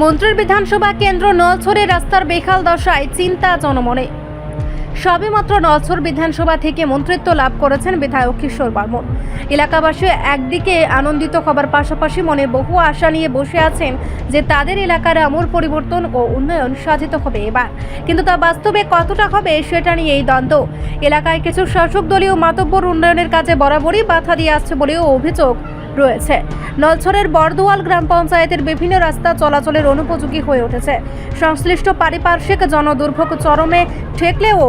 মন্ত্রীর বিধানসভা কেন্দ্র নলছড়ে রাস্তার বেহাল দশায় চিন্তা জনমনে। সবেমাত্র নলছড় বিধানসভা থেকে মন্ত্রিত্ব লাভ করেছেন বিধায়ক কিশোর বর্মন এলাকাবাসী একদিকে আনন্দিত হবার পাশাপাশি মনে বহু আশা নিয়ে বসে আছেন যে তাদের এলাকার আমূল পরিবর্তন ও উন্নয়ন সাধিত হবে এবার। কিন্তু তা বাস্তবে কতটা হবে সেটা নিয়ে এই দ্বন্দ্ব। এলাকায় কিছু শাসক দলীয় মাতব্বর উন্নয়নের কাজে বরাবরই বাধা দিয়ে আসছে বলেও অভিযোগ রয়েছে। নলছড়ের বরদোয়াল গ্রাম পঞ্চায়েতের বিভিন্ন রাস্তা চলাচলের অনুপযোগী হয়ে উঠেছে। সংশ্লিষ্ট পারিপার্শ্বিক জনদুর্ভোগ চরমে ঠেকলেও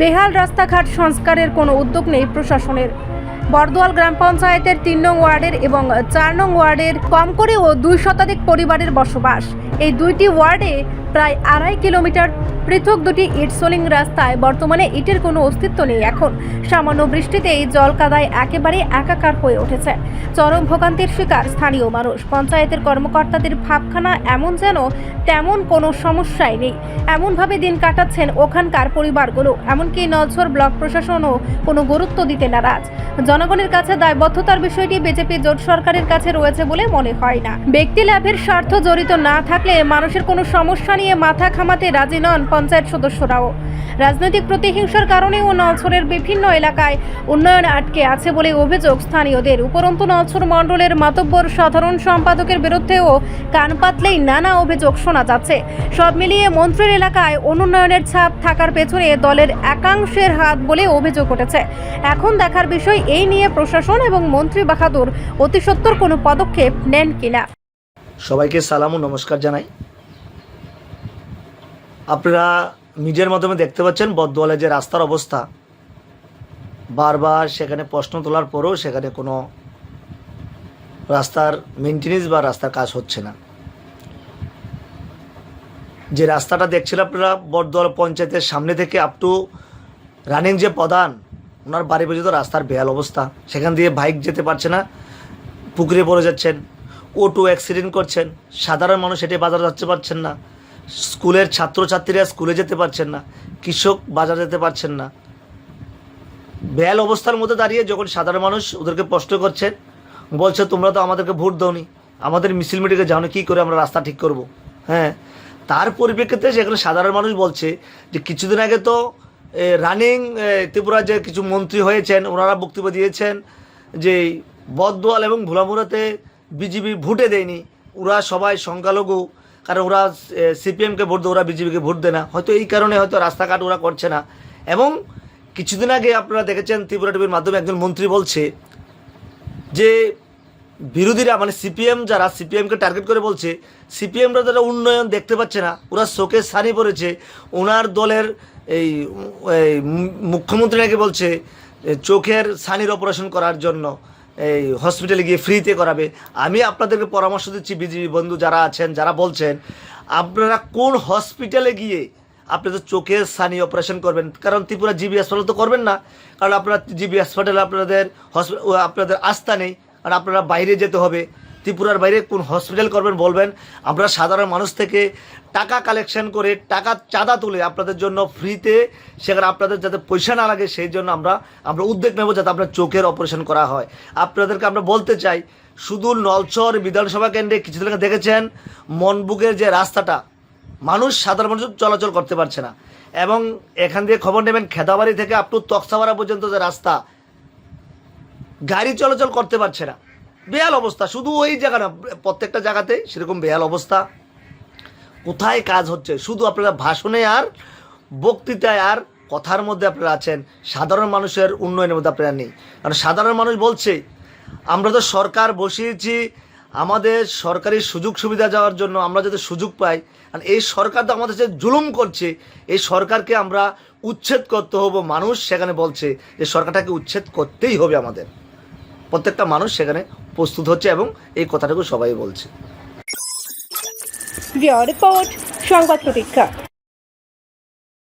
বেহাল রাস্তাঘাট সংস্কারের কোনো উদ্যোগ নেই প্রশাসনের। বরদোয়াল গ্রাম পঞ্চায়েতের তিন নং ওয়ার্ডের এবং চার নং ওয়ার্ডের কম করেও দুই শতাধিক পরিবারের বসবাস। এই দুইটি ওয়ার্ডে প্রায় আড়াই কিলোমিটার পৃথক দুটি ইট সোলিং রাস্তায় বর্তমানে ইটের কোনো অস্তিত্ব নেই এখন। সামান্য বৃষ্টিতেই জল কাদায় একেবারে একাকার হয়ে উঠেছে। চরম ভোগান্তির শিকার স্থানীয় মানুষ। পঞ্চায়েতের কর্মকর্তাদের ভাবখানা এমন যেন তেমন কোনো সমস্যাই নেই। এমনভাবে দিন কাটাচ্ছেন ওখানকার পরিবারগুলো। এমনকি নলছর ব্লক প্রশাসনও কোনো গুরুত্ব দিতে নারাজ। জনগণের কাছে দায়বদ্ধতার বিষয়টি বিজেপি জোট সরকারের কাছে রয়েছে বলে মনে হয় না। ব্যক্তি লাভের স্বার্থ জড়িত না থাকলে মানুষের কোনো সমস্যা নিয়ে মাথা খামাতে রাজি নন পঞ্চায়েত সদস্যরাও। রাজনৈতিক প্রতিহিংসার কারণেও নলছরের বিভিন্ন এলাকায় উন্নয়ন আটকে আছে বলে অভিযোগ স্থানীয়দের। উপরন্তু নলছর মণ্ডলের মাতব্বর সাধারণ সম্পাদকের বিরুদ্ধেও কান পাতলেই নানা অভিযোগ শোনা যাচ্ছে। সব মিলিয়ে মন্ত্রীর এলাকায় অনুন্নয়নের ছাপ থাকার পেছনে দলের একাংশের হাত বলে অভিযোগ উঠেছে। এখন দেখার বিষয় এই নিয়ে প্রশাসন এবং মন্ত্রী বাহাদুর অতি সত্বর কোনো পদক্ষেপ নেন কিনা। সবাইকে সালাম ও নমস্কার জানাই। আপনারা মিডিয়ার মাধ্যমে দেখতে পাচ্ছেন বদওয়ালে যে রাস্তার অবস্থা। বারবার সেখানে প্রশ্ন তোলার পরেও সেখানে কোনো রাস্তার মেনটেনেন্স বা রাস্তার কাজ হচ্ছে না। যে রাস্তাটা দেখছেন আপনারা বরদোয়াল পঞ্চায়েতের সামনে থেকে আপ টু রানিং যে প্রধান, ওনার বাড়ি পর্যন্ত রাস্তার বেহাল অবস্থা। সেখান দিয়ে বাইক যেতে পারছে না, পুকুরে পড়ে যাচ্ছেন অটো অ্যাক্সিডেন্ট করছেন, সাধারণ মানুষ হেঁটে বাজার যাচ্ছে পারছেন না। স্কুলের ছাত্রছাত্রীরা স্কুলে যেতে পারছেন না, কৃষক বাজার যেতে পারছেন না। বেহাল অবস্থার মধ্যে দাঁড়িয়ে যখন সাধারণ মানুষ ওদেরকে প্রশ্ন করছেন বলছে, তোমরা তো আমাদেরকে ভোট দাওনি, আমাদের মিছিল মিটিংয়ে জানো কী করে আমরা রাস্তা ঠিক করব? হ্যাঁ তার পরিপ্রেক্ষিতে সেখানে সাধারণ মানুষ বলছে যে, কিছুদিন আগে তো রানিং ত্রিপুরা যে কিছু মন্ত্রী হয়েছেন, ওনারা বক্তব্য দিয়েছেন যে বদদোয়াল এবং ভোলামুড়াতে বিজেপি ভোটে দেয়নি, ওরা সবাই সংখ্যালঘু কারণ ওরা সিপিএমকে ভোট দেয়, ওরা বিজেপিকে ভোট দেয় না। হয়তো এই কারণে হয়তো রাস্তাঘাট ওরা করছে না। এবং কিছুদিন আগে আপনারা দেখেছেন ত্রিপুরা টিভির মাধ্যমে একজন মন্ত্রী বলছে যে বিরোধীরা মানে সিপিএম যারা, সিপিএমকে টার্গেট করে বলছে, সিপিএমরা যারা উন্নয়ন দেখতে পাচ্ছে না, ওরা শোকে সারি পড়েছে ওনার দলের এই মুখ্যমন্ত্রী নাকি বলছে চোখের সানির অপারেশন করার জন্য। এই হসপিটালে গিয়ে ফ্রিতে করাবে। আমি আপনাদেরকে পরামর্শ দিচ্ছি বিজেপি বন্ধু যারা আছেন, যারা বলছেন, আপনারা কোন হসপিটালে গিয়ে আপনাদের চোখের সানি অপারেশন করবেন? কারণ ত্রিপুরা জিবি হাসপাতাল তো করবেন না। কারণ আপনারা জিবি হাসপাতালে আপনাদের হসপি- আপনাদের আস্থা নেই। আর আপনারা বাইরে যেতে হবে। ত্রিপুরার বাইরে কোন হসপিটাল করবেন বলবেন, আমরা সাধারণ মানুষ থেকে টাকা কালেকশন করে টাকা চাঁদা তুলে আপনাদের জন্য ফ্রিতে সেখানে আপনাদের যাতে পয়সা না লাগে, সেই জন্য আমরা আমরা উদ্যোগ নেব যাতে আপনার চোখের অপারেশন করা হয়। আপনাদেরকে আমরা বলতে চাই, শুধু নলচর বিধানসভা কেন্দ্রে কিছুদিন আগে দেখেছেন, মনবুকের যে রাস্তাটা, মানুষ সাধারণ মানুষ চলাচল করতে পারছে না। এবং এখান দিয়ে খবর নেবেন, খেদাবাড়ি থেকে আপ টু তক্সাবাড়া পর্যন্ত যে রাস্তা, গাড়ি চলাচল করতে পারছে না। বেহাল অবস্থা। শুধু ওই জায়গা না, প্রত্যেকটা জায়গাতে সেরকম বেহাল অবস্থা। কোথায় কাজ হচ্ছে? শুধু আপনারা ভাষণে আর বক্তৃতায় আর কথার মধ্যে আপনারা আছেন। সাধারণ মানুষের উন্নয়নের মধ্যে আপনারা নেই। কারণ সাধারণ মানুষ বলছে, আমরা তো সরকার বসিয়েছি, আমাদের সরকারি সুযোগ সুবিধা যাওয়ার জন্য আমরা যাতে সুযোগ পাই। আর এই সরকার তো আমাদের যে জুলুম করছে। এই সরকারকে আমরা উচ্ছেদ করতে হবে। মানুষ সেখানে বলছে যে, সরকারটাকে উচ্ছেদ করতেই হবে আমাদের। প্রত্যেকটা মানুষ সেখানে প্রস্তুত হচ্ছে এবং এই কথাটুকু সবাই বলছে। রিপোর্ট সংবাদ প্রতীক্ষা।